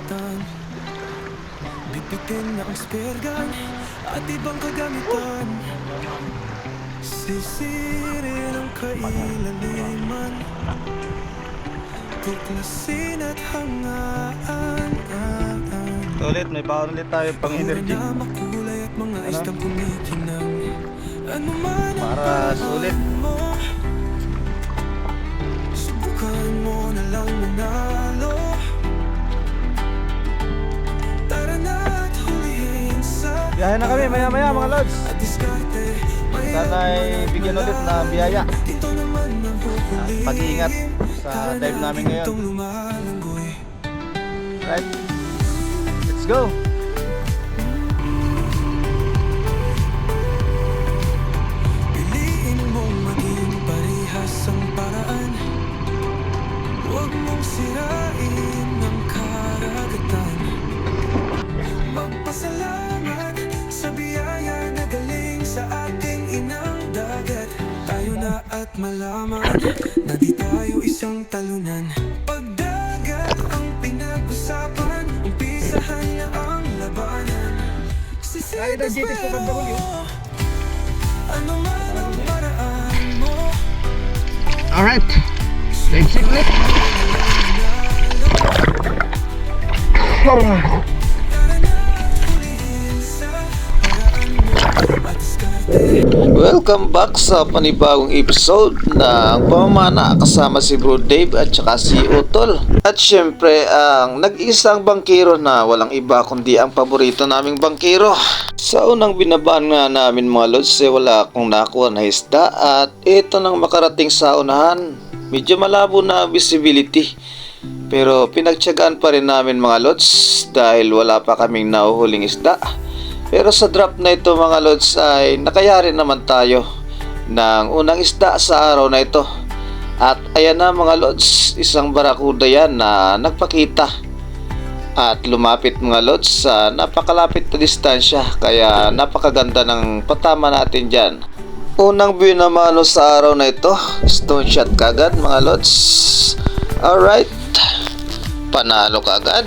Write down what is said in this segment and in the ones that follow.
Karagatan Bibitin na ang spear gun At ibang kagamitan. Sisirin ang kailaliman. Tuklasin at hangaan Ulit, may baon ulit tayo pang energy. Makulay at mga istang kumikinang. Ano man ang Para sulit. mo Subukan mo na lang manalo Biyahe na kami, maya maya mga lods. At Sana bigyan ulit na biyaya. Huhulihin Pag-iingat sa dive namin ngayon. Right? Let's go! Malaman na di tayo isang talunan. Pagdagat ang pinag-usapan Umpisahan na ang labanan. Sisitas pero ano man ang paraan mo? Alright! Let's see ulit! Tara Welcome back sa panibagong episode ng Pamamana kasama si Bro Dave at saka si Utol. At syempre ang nag-iisang bangkero na walang iba kundi ang paborito naming bangkero. Sa unang binabaan nga namin mga lods eh wala akong nakuha na isda at ito nang makarating sa unahan. Medyo malabo na visibility. Pero pinagtyagaan pa rin namin mga lods dahil wala pa kaming nauhuling isda. Pero sa drop na ito mga lods ay nakayari naman tayo ng unang isda sa araw na ito. At ayan na mga lods, isang barakuda yan na nagpakita. At lumapit mga lods sa napakalapit na distansya kaya napakaganda ng patama natin dyan. Unang view naman ano sa araw na ito, stone shot kagad mga lods. Alright, panalo kagad.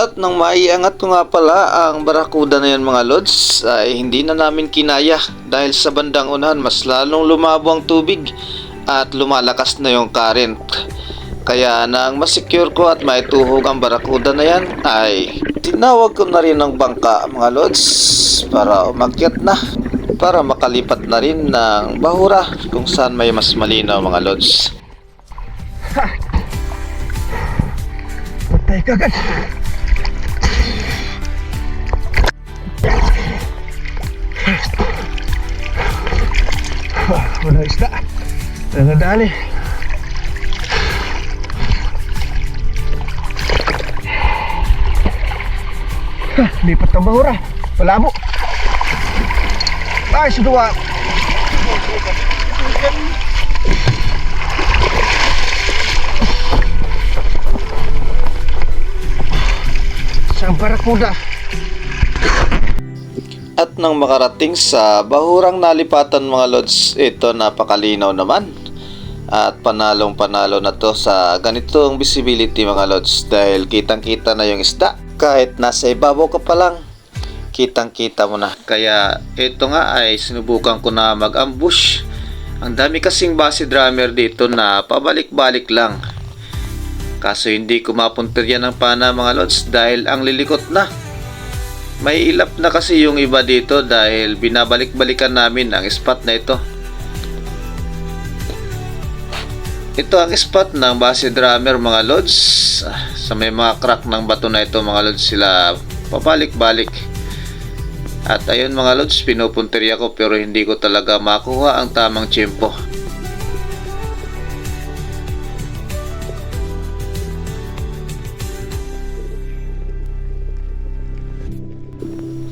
At nang maiangat ko nga pala ang barakuda na yan mga lods ay hindi na namin kinaya dahil sa bandang unahan mas lalong lumabo ang tubig at lumalakas na yung current. Kaya nang masecure ko at maituhog ang barakuda na yan ay tinawag ko na rin ng bangka mga lods para umakyat na para makalipat na rin ng bahura kung saan may mas malinaw mga lods. Patay kagad! Walang isda. Nangadali. Ha, lipat ng bahura. Malabo. Ay, suduwa. Isang barakuda. Nang makarating sa bahurang nalipatan mga lods, ito napakalinaw naman. At panalong panalo na to sa ganitong visibility mga lods dahil kitang kita na yung isda. Kahit nasa ibabaw ka pa lang, kitang kita mo na. Kaya ito nga ay sinubukan ko na mag-ambush. Ang dami kasing base drummer dito na pabalik-balik lang. Kaso hindi ko mapuntirya ng pana mga lods dahil ang lilikot na. May ilap na kasi yung iba dito dahil binabalik-balikan namin ang spot na ito. Ito ang spot ng base drummer mga lods. Ah, Sa may mga crack ng bato na ito mga lods sila pabalik-balik. At ayun mga lods, pinupuntirya ko pero hindi ko talaga makuha ang tamang tiyempo.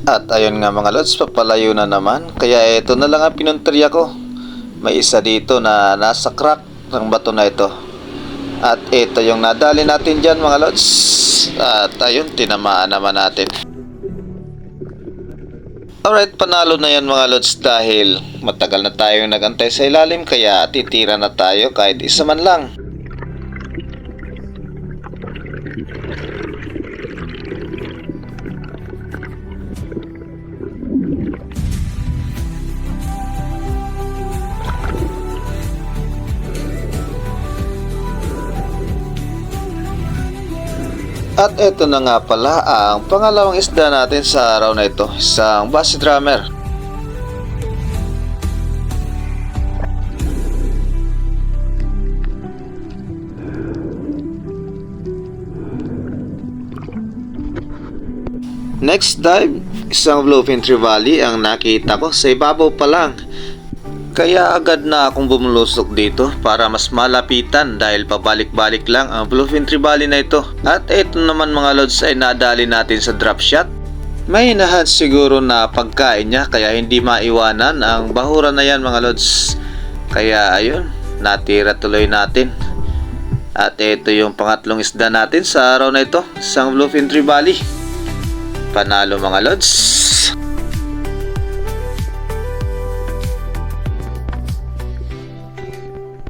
At ayun nga mga lods, papalayo na naman. Kaya ito na lang ang pinuntirya ko. May isa dito na nasa crack ng bato na ito. At ito yung nadali natin dyan mga lods. At ayun, tinamaan naman natin. Alright, panalo na yan mga lods dahil matagal na tayong nagantay sa ilalim kaya titira na tayo kahit isa man lang. At eto na nga pala ang pangalawang isda natin sa araw na ito, isang bass drummer. Next dive, isang bluefin trevally ang nakita ko sa ibabaw pa lang. Kaya agad na akong bumulusok dito para mas malapitan dahil pabalik-balik lang ang bluefin trevally na ito. At ito naman mga lods ay nadali natin sa drop shot. May inahan siguro na pagkain niya kaya hindi maiwanan ang bahura na yan mga lods. Kaya ayun, natira tuloy natin. At ito yung pangatlong isda natin sa araw na ito, isang bluefin trevally. Panalo mga lods.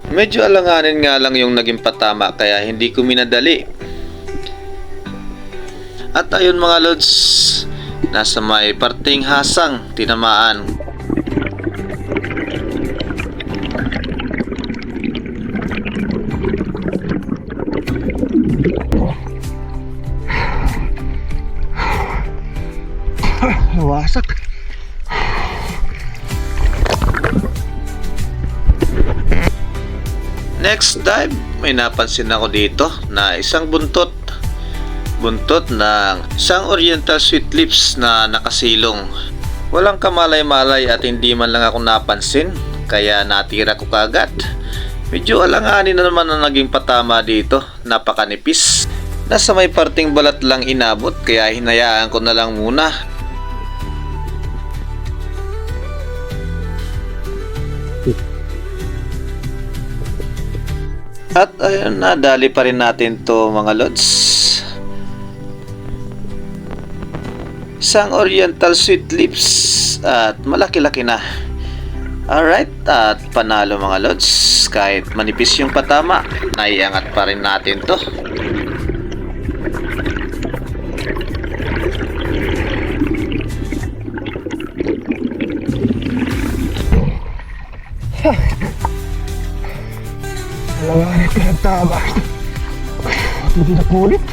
Medyo alanganin nga lang yung naging patama kaya hindi ko minadali. At ayun mga lods, nasa may parting hasang tinamaan. Wasak. Next dive, may napansin ako dito na isang buntot. Buntot ng isang oriental sweet lips na nakasilong. Walang kamalay-malay at hindi man lang ako napansin, kaya natira ko kagad. Medyo alanganin na naman ang naging patama dito, napakanipis. Nasa may parting balat lang inabot kaya hinayaan ko na lang muna. At ayun, nadali pa rin natin to mga lods. Isang oriental sweet lips at malaki-laki na. Alright, at panalo mga lods. Kahit manipis yung patama, naiangat pa rin natin to. Tama. At hindi na kulit.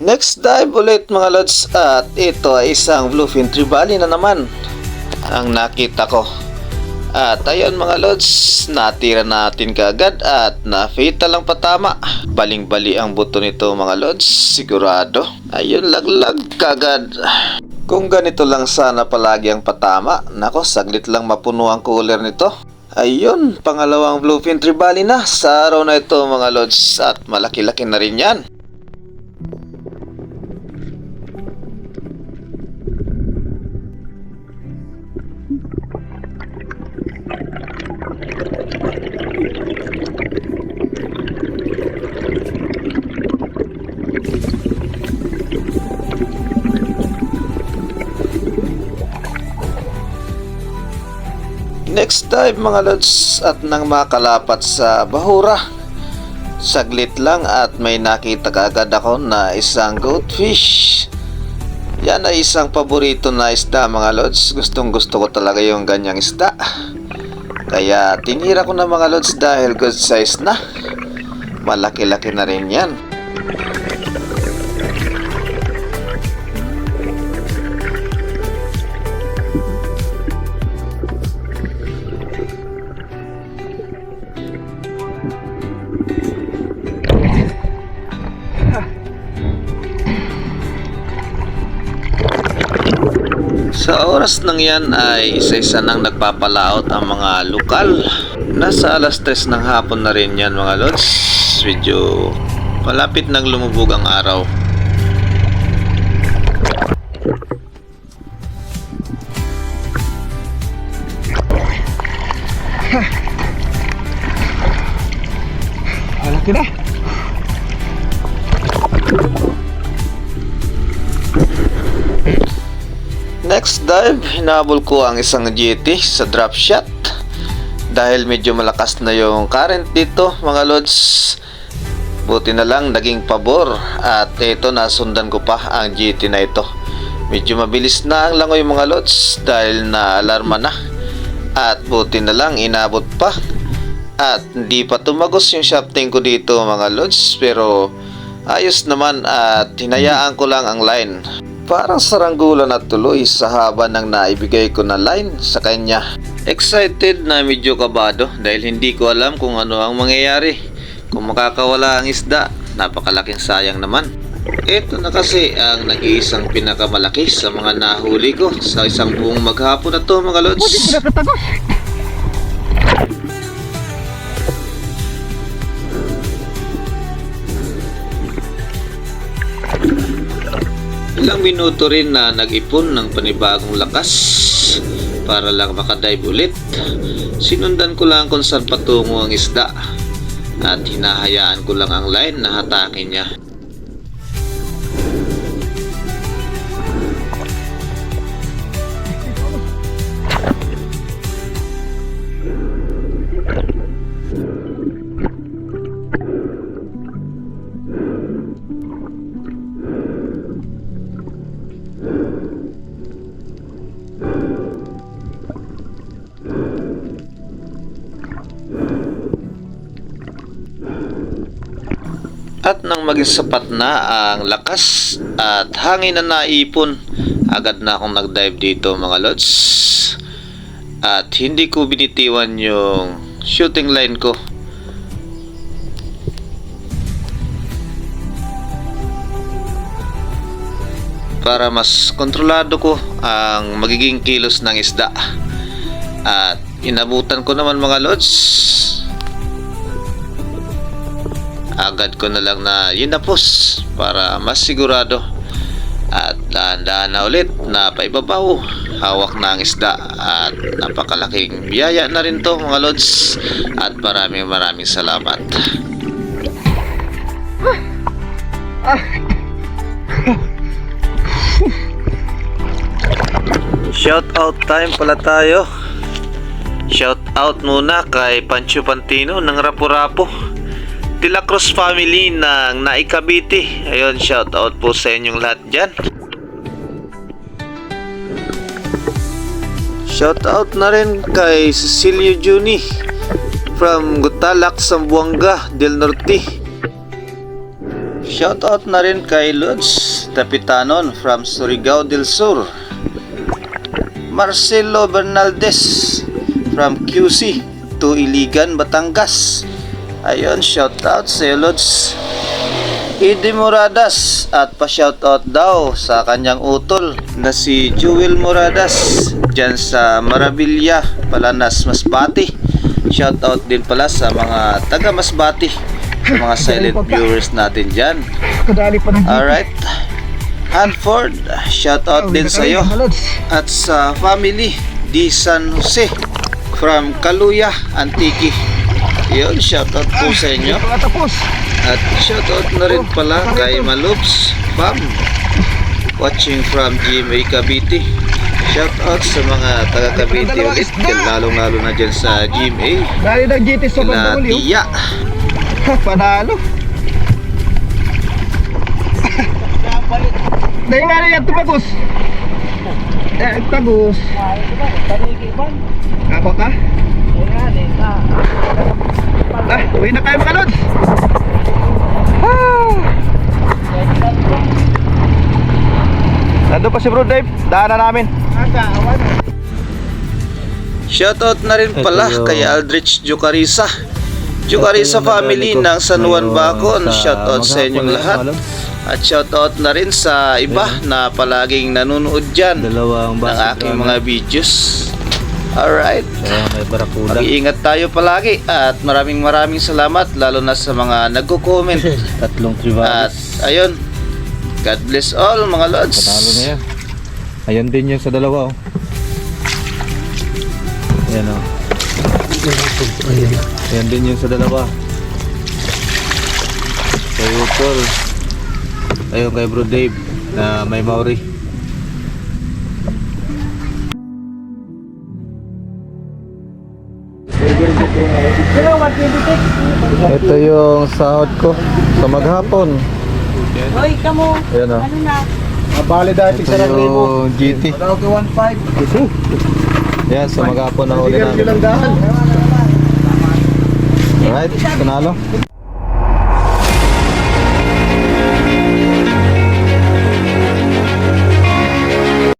Next dive ulit mga lods at ito ay isang bluefin trevally na naman ang nakita ko. At ayun mga lods, natira natin kaagad at na-fatal ang patama. Baling-bali ang buto nito mga lods, sigurado. Ayun, laglag kagad. Kung ganito lang sana palagi ang patama, nako saglit lang mapuno ang cooler nito. Ayun, pangalawang bluefin trevally na sa araw na ito mga lods at malaki-laki na rin yan. Dive mga lods at nang makalapat sa bahura. Saglit lang at may nakita kagad ako na isang goldfish. Yan ay isang paborito na isda mga lods. Gustong gusto ko talaga yung ganyang isda. Kaya tinira ko na mga lods dahil good size na. Malaki-laki na rin yan. Sa oras ng yan ay isa-isa nang nagpapalaot ang mga lokal. Nasa alas 3 ng hapon na rin yan mga lods. Medyo malapit nang lumubog ang araw. Malaki na! Next dive, hinabol ko ang isang GT sa drop shot. Dahil medyo malakas na yung current dito mga lods. Buti na lang naging pabor at ito nasundan ko pa ang GT na ito. Medyo mabilis na ang langoy mga lods dahil na alarma na. At buti na lang inabot pa. At hindi pa tumagos yung shafting ko dito mga lods pero ayos naman at hinayaan ko lang ang line. Parang saranggola na tuloy sa haba ng naibigay ko na line sa kanya. Excited na medyo kabado dahil hindi ko alam kung ano ang mangyayari. Kung makakawala ang isda, napakalaking sayang naman. Ito na kasi ang nag-iisang pinakamalaki sa mga nahuli ko sa isang buong maghapon na to mga lods. Ilang minuto rin na nag-ipon ng panibagong lakas para lang makadive ulit. Sinundan ko lang kung saan patungo ang isda at hinahayaan ko lang ang line na hatakin niya. Nang maging sapat na ang lakas at hangin na naipon, agad na akong nag-dive dito mga lods. At hindi ko binitiwan yung shooting line ko. Para mas kontrolado ko ang magiging kilos ng isda. At inabutan ko naman mga lods agad ko na lang na yinapos para mas sigurado. At dahan-dahan na ulit na paibabaw. Hawak na ang isda at napakalaking biyaya na rin to mga lods. At maraming maraming salamat. Shout out time pala tayo. Shout out muna kay Pancho Pantino ng Rapo-Rapo De La Cruz family ng Naikabiti. Ayun, shout out po sa inyong lahat dyan. Shout out na rin kay Cecilio Juni from Gutalak, Zamboanga del Norte. Shout out na rin kay Lods Tapitanon from Surigao del Sur. Marcelo Bernaldez from QC to Iligan, Batangas. Ayun, shoutout sa Lods. Idi Moradas at pa-shoutout daw sa kanyang utol na si Jewel Moradas dyan sa Marabilia, Palanas, Masbati. Shoutout din pala sa mga taga Masbati, sa mga silent viewers natin dyan. Alright. Hanford, shoutout din sa iyo at sa family di San Jose from Kaluya, Antique. Yun, shoutout po sa inyo. Tapos. At shoutout na rin pala kay Malubs Fam watching from GMA Cavite. Shoutout sa mga taga Cavite ulit, lalong lalo na dyan sa GMA. Dali ng GT sa Kila. Tia. Panalo. Dahil nga rin yan tumagos. Eh, tagos. Ako ka? Ah, uwi na kayo mga lods. Ah. Nandun pa si Bro Dave, daanan namin. Shoutout na rin pala Ito kay Aldrich Jucarisa. Jucarisa family ng San Juan Bacon. Shoutout sa inyong lahat. At shoutout na rin sa iba na palaging nanonood dyan ng aking mga videos. Alright. Kaya may barakuda. Mag-iingat tayo palagi at maraming maraming salamat lalo na sa mga nagko-comment. Tatlong at trivalis. ayun, God bless all mga lods. Patalo na yan. Ayan din yung sa dalawa oh. Ayan oh. Ayan. Yan din yung sa dalawa. Kay Utol. Ayun kay Bro Dave na may Maori. Ito yung sahod ko sa maghapon. Hoy, kamo. Ayan o. Ano na? Mabali dahil Ito tigsa ng libo. yung GT. Yan, sa maghapon na Bigyan namin. lang. Alright, panalo.